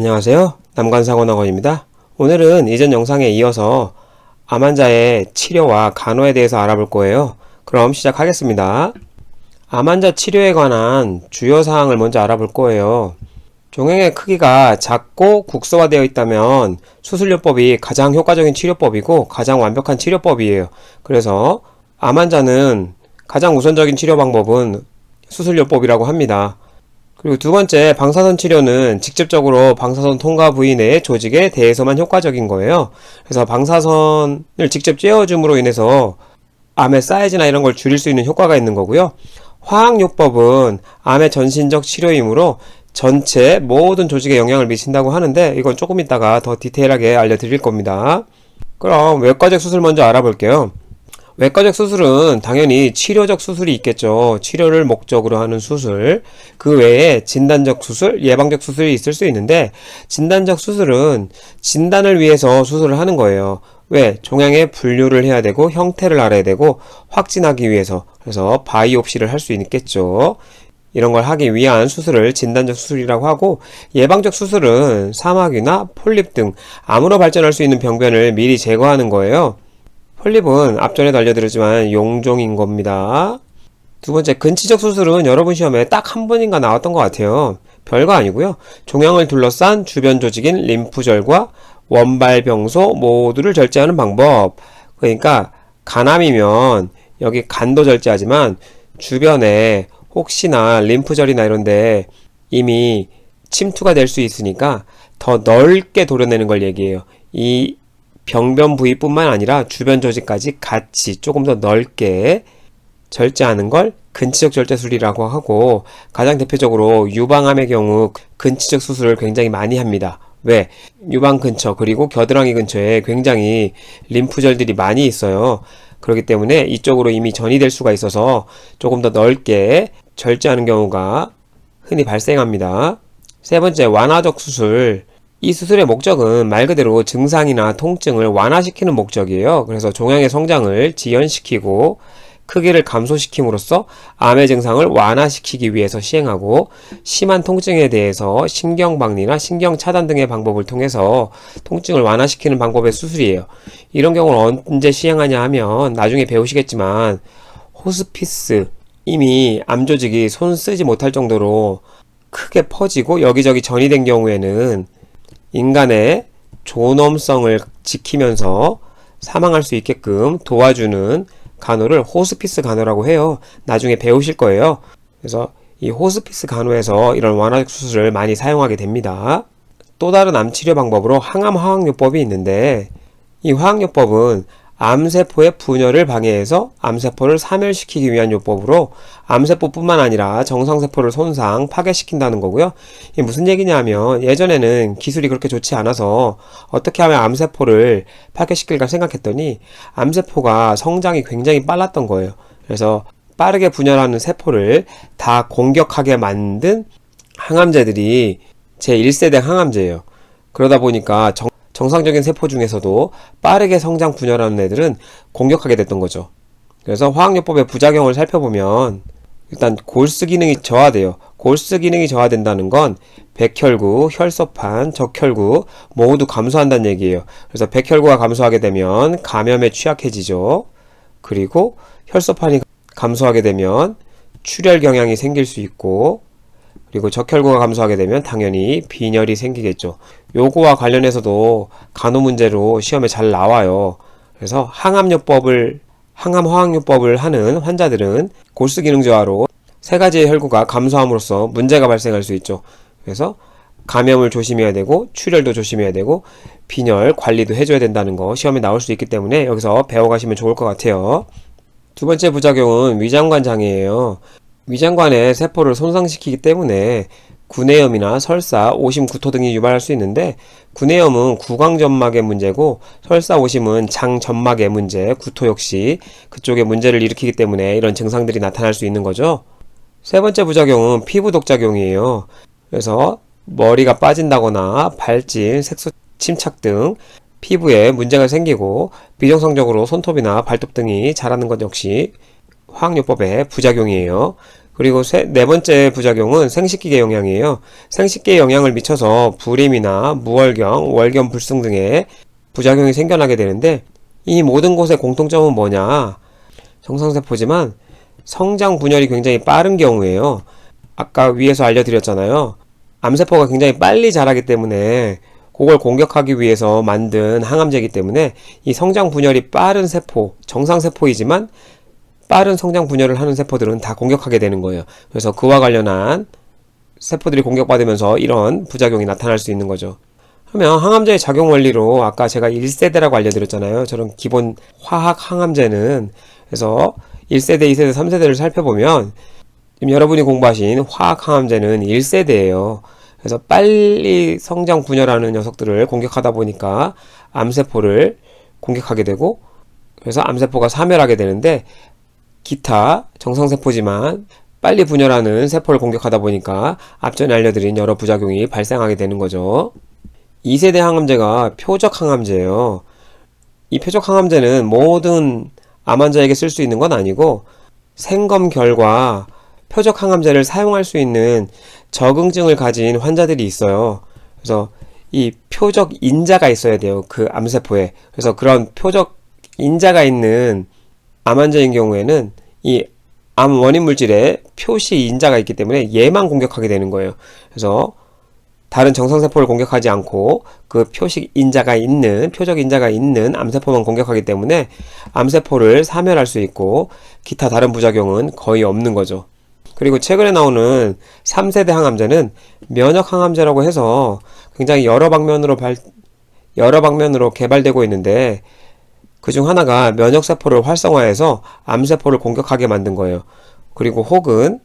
안녕하세요. 남관사고학원입니다. 오늘은 이전 영상에 이어서 암 환자의 치료와 간호에 대해서 알아볼 거예요. 그럼 시작하겠습니다. 암 환자 치료에 관한 주요 사항을 먼저 알아볼 거예요. 종양의 크기가 작고 국소화되어 있다면 수술요법이 가장 효과적인 치료법이고 가장 완벽한 치료법이에요. 그래서 암 환자는 가장 우선적인 치료 방법은 수술요법이라고 합니다. 그리고 두 번째, 방사선 치료는 직접적으로 방사선 통과 부위 내 조직에 대해서만 효과적인 거예요. 그래서 방사선을 직접 쬐어줌으로 인해서 암의 사이즈나 이런 걸 줄일 수 있는 효과가 있는 거고요. 화학요법은 암의 전신적 치료이므로 전체 모든 조직에 영향을 미친다고 하는데 이건 조금 이따가 더 디테일하게 알려드릴 겁니다. 그럼 외과적 수술 먼저 알아볼게요. 외과적 수술은 당연히 치료적 수술이 있겠죠. 치료를 목적으로 하는 수술. 그 외에 진단적 수술, 예방적 수술이 있을 수 있는데, 진단적 수술은 진단을 위해서 수술을 하는 거예요. 왜? 종양의 분류를 해야 되고, 형태를 알아야 되고, 확진하기 위해서. 그래서 바이옵시를 할 수 있겠죠. 이런 걸 하기 위한 수술을 진단적 수술이라고 하고 예방적 수술은 사막이나 폴립 등 암으로 발전할 수 있는 병변을 미리 제거하는 거예요. 폴립은 앞전에도 알려드렸지만 용종인 겁니다. 두 번째, 근치적 수술은 여러분 시험에 딱 한 번인가 나왔던 것 같아요. 별거 아니고요. 종양을 둘러싼 주변 조직인 림프절과 원발병소 모두를 절제하는 방법. 그러니까 간암이면 여기 간도 절제하지만 주변에 혹시나 림프절이나 이런데 이미 침투가 될 수 있으니까 더 넓게 도려내는 걸 얘기해요. 이 병변 부위뿐만 아니라 주변 조직까지 같이 조금 더 넓게 절제하는 걸 근치적 절제술이라고 하고 가장 대표적으로 유방암의 경우 근치적 수술을 굉장히 많이 합니다. 왜? 유방 근처 그리고 겨드랑이 근처에 굉장히 림프절들이 많이 있어요. 그렇기 때문에 이쪽으로 이미 전이 될 수가 있어서 조금 더 넓게 절제하는 경우가 흔히 발생합니다. 세 번째, 완화적 수술. 이 수술의 목적은 말 그대로 증상이나 통증을 완화시키는 목적이에요. 그래서 종양의 성장을 지연시키고 크기를 감소시킴으로써 암의 증상을 완화시키기 위해서 시행하고 심한 통증에 대해서 신경박리나 신경차단 등의 방법을 통해서 통증을 완화시키는 방법의 수술이에요. 이런 경우는 언제 시행하냐 하면 나중에 배우시겠지만 호스피스 이미 암 조직이 손 쓰지 못할 정도로 크게 퍼지고 여기저기 전이 된 경우에는 인간의 존엄성을 지키면서 사망할 수 있게끔 도와주는 간호를 호스피스 간호라고 해요. 나중에 배우실 거예요. 그래서 이 호스피스 간호에서 이런 완화 수술을 많이 사용하게 됩니다. 또 다른 암 치료 방법으로 항암 화학요법이 있는데 이 화학요법은 암세포의 분열을 방해해서 암세포를 사멸시키기 위한 요법으로 암세포뿐만 아니라 정상세포를 손상, 파괴시킨다는 거고요. 이게 무슨 얘기냐면 예전에는 기술이 그렇게 좋지 않아서 어떻게 하면 암세포를 파괴시킬까 생각했더니 암세포가 성장이 굉장히 빨랐던 거예요. 그래서 빠르게 분열하는 세포를 다 공격하게 만든 항암제들이 제1세대 항암제예요. 그러다 보니까 정 정상적인 세포 중에서도 빠르게 성장 분열하는 애들은 공격하게 됐던 거죠. 그래서 화학요법의 부작용을 살펴보면 일단 골수 기능이 저하돼요. 골수 기능이 저하된다는 건 백혈구, 혈소판, 적혈구 모두 감소한다는 얘기예요. 그래서 백혈구가 감소하게 되면 감염에 취약해지죠. 그리고 혈소판이 감소하게 되면 출혈 경향이 생길 수 있고 그리고 적혈구가 감소하게 되면 당연히 빈혈이 생기겠죠. 요거와 관련해서도 간호 문제로 시험에 잘 나와요. 그래서 항암요법을 항암 화학요법을 하는 환자들은 골수 기능 저하로 세 가지의 혈구가 감소함으로써 문제가 발생할 수 있죠. 그래서 감염을 조심해야 되고 출혈도 조심해야 되고 빈혈 관리도 해줘야 된다는 거 시험에 나올 수 있기 때문에 여기서 배워가시면 좋을 것 같아요. 두 번째 부작용은 위장관 장애예요. 위장관의 세포를 손상시키기 때문에 구내염이나 설사, 오심, 구토 등이 유발할 수 있는데 구내염은 구강점막의 문제고 설사, 오심은 장점막의 문제, 구토 역시 그쪽에 문제를 일으키기 때문에 이런 증상들이 나타날 수 있는 거죠. 세 번째 부작용은 피부 독작용이에요. 그래서 머리가 빠진다거나 발진, 색소 침착 등 피부에 문제가 생기고 비정상적으로 손톱이나 발톱 등이 자라는 것 역시 화학요법의 부작용이에요. 그리고 세, 네 번째 부작용은 생식기계 영향이에요. 생식기에 영향을 미쳐서 불임이나 무월경, 월경 불승 등의 부작용이 생겨나게 되는데 이 모든 곳의 공통점은 뭐냐? 정상세포지만 성장 분열이 굉장히 빠른 경우에요. 아까 위에서 알려드렸잖아요. 암세포가 굉장히 빨리 자라기 때문에 그걸 공격하기 위해서 만든 항암제이기 때문에 이 성장 분열이 빠른 세포, 정상세포이지만 빠른 성장 분열을 하는 세포들은 다 공격하게 되는 거예요. 그래서 그와 관련한 세포들이 공격받으면서 이런 부작용이 나타날 수 있는 거죠. 그러면 항암제의 작용 원리로 아까 제가 1세대라고 알려드렸잖아요. 저런 기본 화학 항암제는 그래서 1세대, 2세대, 3세대를 살펴보면 지금 여러분이 공부하신 화학 항암제는 1세대예요. 그래서 빨리 성장 분열하는 녀석들을 공격하다 보니까 암세포를 공격하게 되고 그래서 암세포가 사멸하게 되는데 기타 정상세포지만 빨리 분열하는 세포를 공격하다 보니까 앞전에 알려드린 여러 부작용이 발생하게 되는 거죠. 2세대 항암제가 표적 항암제예요. 이 표적 항암제는 모든 암 환자에게 쓸 수 있는 건 아니고 생검 결과 표적 항암제를 사용할 수 있는 적응증을 가진 환자들이 있어요. 그래서 이 표적 인자가 있어야 돼요. 그 암세포에. 그래서 그런 표적 인자가 있는 암 환자인 경우에는 이 암 원인 물질에 표시 인자가 있기 때문에 얘만 공격하게 되는 거예요. 그래서 다른 정상세포를 공격하지 않고 그 표식 인자가 있는 표적 인자가 있는 암세포만 공격하기 때문에 암세포를 사멸할 수 있고 기타 다른 부작용은 거의 없는 거죠. 그리고 최근에 나오는 3세대 항암제는 면역 항암제라고 해서 굉장히 여러 방면으로 발, 여러 방면으로 개발되고 있는데 그 중 하나가 면역세포를 활성화해서 암세포를 공격하게 만든 거예요. 그리고 혹은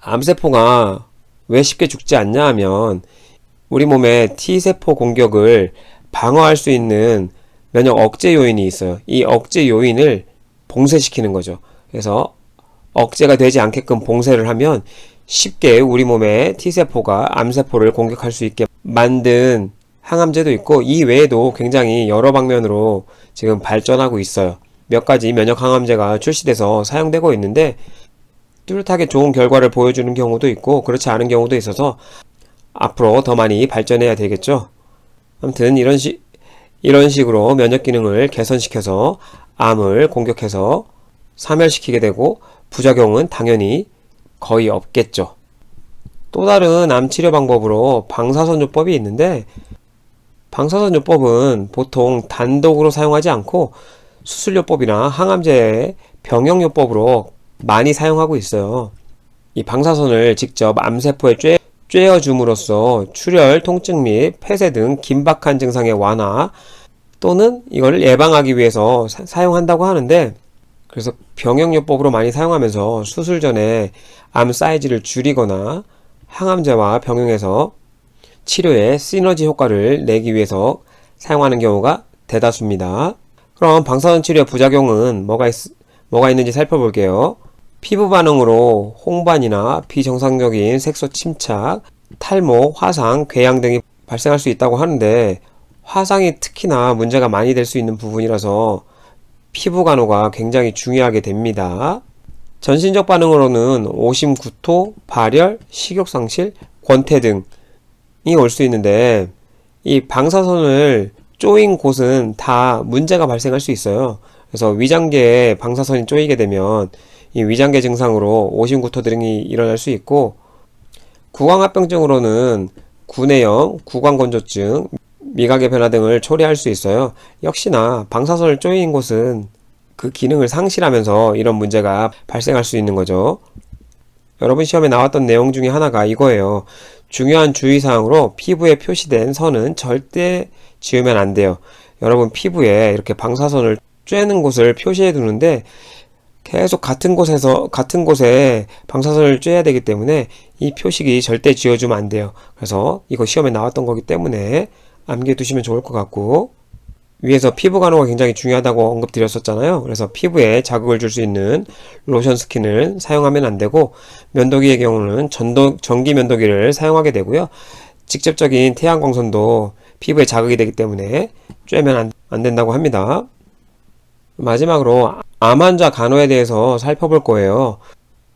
암세포가 왜 쉽게 죽지 않냐 하면 우리 몸의 T세포 공격을 방어할 수 있는 면역 억제 요인이 있어요. 이 억제 요인을 봉쇄시키는 거죠. 그래서 억제가 되지 않게끔 봉쇄를 하면 쉽게 우리 몸의 T세포가 암세포를 공격할 수 있게 만든 항암제도 있고 이 외에도 굉장히 여러 방면으로 지금 발전하고 있어요. 몇 가지 면역 항암제가 출시돼서 사용되고 있는데 뚜렷하게 좋은 결과를 보여주는 경우도 있고 그렇지 않은 경우도 있어서 앞으로 더 많이 발전해야 되겠죠. 아무튼 이런 식 이런 식으로 면역 기능을 개선시켜서 암을 공격해서 사멸시키게 되고 부작용은 당연히 거의 없겠죠. 또 다른 암 치료 방법으로 방사선요법이 있는데 방사선 요법은 보통 단독으로 사용하지 않고 수술요법이나 항암제 병용요법으로 많이 사용하고 있어요. 이 방사선을 직접 암세포에 쬐, 쬐어줌으로써 출혈, 통증 및 폐쇄 등 긴박한 증상의 완화 또는 이걸 예방하기 위해서 사, 용한다고 하는데 그래서 병역요법으로 많이 사용하면서 수술 전에 암 사이즈를 줄이거나 항암제와 병용해서 치료에 시너지 효과를 내기 위해서 사용하는 경우가 대다수입니다. 그럼 방사선 치료의 부작용은 뭐가, 있, 뭐가 있는지 살펴볼게요. 피부 반응으로 홍반이나 비정상적인 색소 침착, 탈모, 화상, 궤양 등이 발생할 수 있다고 하는데 화상이 특히나 문제가 많이 될 수 있는 부분이라서 피부 간호가 굉장히 중요하게 됩니다. 전신적 반응으로는 오심, 구토, 발열, 식욕상실, 권태 등 이 올 수 있는데 이 방사선을 쪼인 곳은 다 문제가 발생할 수 있어요. 그래서 위장계에 방사선이 쪼이게 되면 이 위장계 증상으로 오심, 구토 등이 일어날 수 있고 구강합병증으로는 구내염, 구강건조증, 미각의 변화 등을 초래할 수 있어요. 역시나 방사선을 쪼인 곳은 그 기능을 상실하면서 이런 문제가 발생할 수 있는 거죠. 여러분 시험에 나왔던 내용 중에 하나가 이거예요. 중요한 주의사항으로 피부에 표시된 선은 절대 지우면 안 돼요. 여러분 피부에 이렇게 방사선을 쬐는 곳을 표시해 두는데 계속 같은 곳에서 같은 곳에 방사선을 쬐야 되기 때문에 이 표식이 절대 지워주면 안 돼요. 그래서 이거 시험에 나왔던 거기 때문에 암기해 두시면 좋을 것 같고 위에서 피부 간호가 굉장히 중요하다고 언급드렸었잖아요. 그래서 피부에 자극을 줄 수 있는 로션 스킨을 사용하면 안 되고 면도기의 경우는 전도, 전기 면도기를 사용하게 되고요. 직접적인 태양광선도 피부에 자극이 되기 때문에 쬐면 안, 안 된다고 합니다. 마지막으로 암 환자 간호에 대해서 살펴볼 거예요.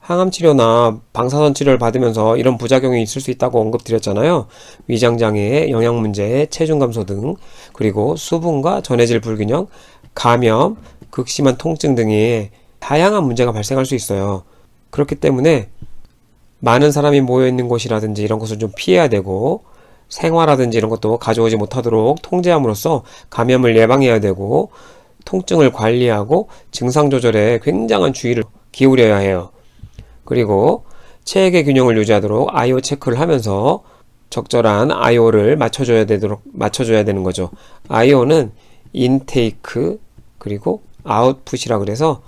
항암 치료나 방사선 치료를 받으면서 이런 부작용이 있을 수 있다고 언급드렸잖아요. 위장 장애, 영양 문제, 체중 감소 등, 그리고 수분과 전해질 불균형, 감염, 극심한 통증 등의 다양한 문제가 발생할 수 있어요. 그렇기 때문에 많은 사람이 모여 있는 곳이라든지 이런 것을 좀 피해야 되고 생화라든지 이런 것도 가져오지 못하도록 통제함으로써 감염을 예방해야 되고 통증을 관리하고 증상 조절에 굉장한 주의를 기울여야 해요. 그리고 체액의 균형을 유지하도록 아이오 체크를 하면서 적절한 아이오를 맞춰줘야 되도록 맞춰줘야 되는 거죠. 아이오는 인테이크 그리고 아웃풋이라 그래서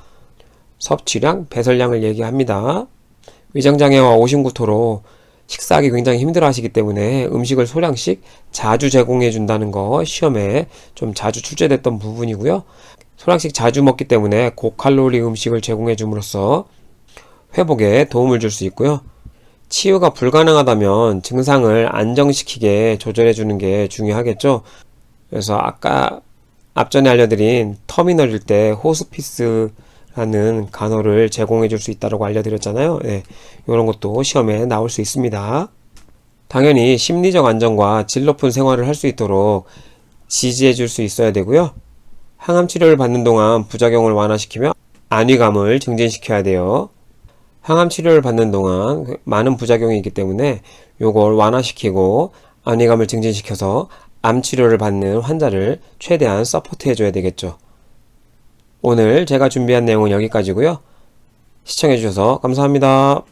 섭취량, 배설량을 얘기합니다. 위장장애와 오심구토로 식사하기 굉장히 힘들어 하시기 때문에 음식을 소량씩 자주 제공해 준다는 거 시험에 좀 자주 출제됐던 부분이고요. 소량씩 자주 먹기 때문에 고칼로리 음식을 제공해 줌으로써 회복에 도움을 줄 수 있고요. 치유가 불가능하다면 증상을 안정시키게 조절해 주는 게 중요하겠죠. 그래서 아까 앞전에 알려드린 터미널일 때 호스피스라는 간호를 제공해 줄 수 있다고 알려드렸잖아요. 네, 이런 것도 시험에 나올 수 있습니다. 당연히 심리적 안정과 질 높은 생활을 할 수 있도록 지지해 줄 수 있어야 되고요. 항암 치료를 받는 동안 부작용을 완화시키며 안위감을 증진시켜야 돼요. 항암 치료를 받는 동안 그 많은 부작용이 있기 때문에 요걸 완화시키고 안위감을 증진시켜서 암 치료를 받는 환자를 최대한 서포트 해 줘야 되겠죠. 오늘 제가 준비한 내용은 여기까지고요. 시청해 주셔서 감사합니다.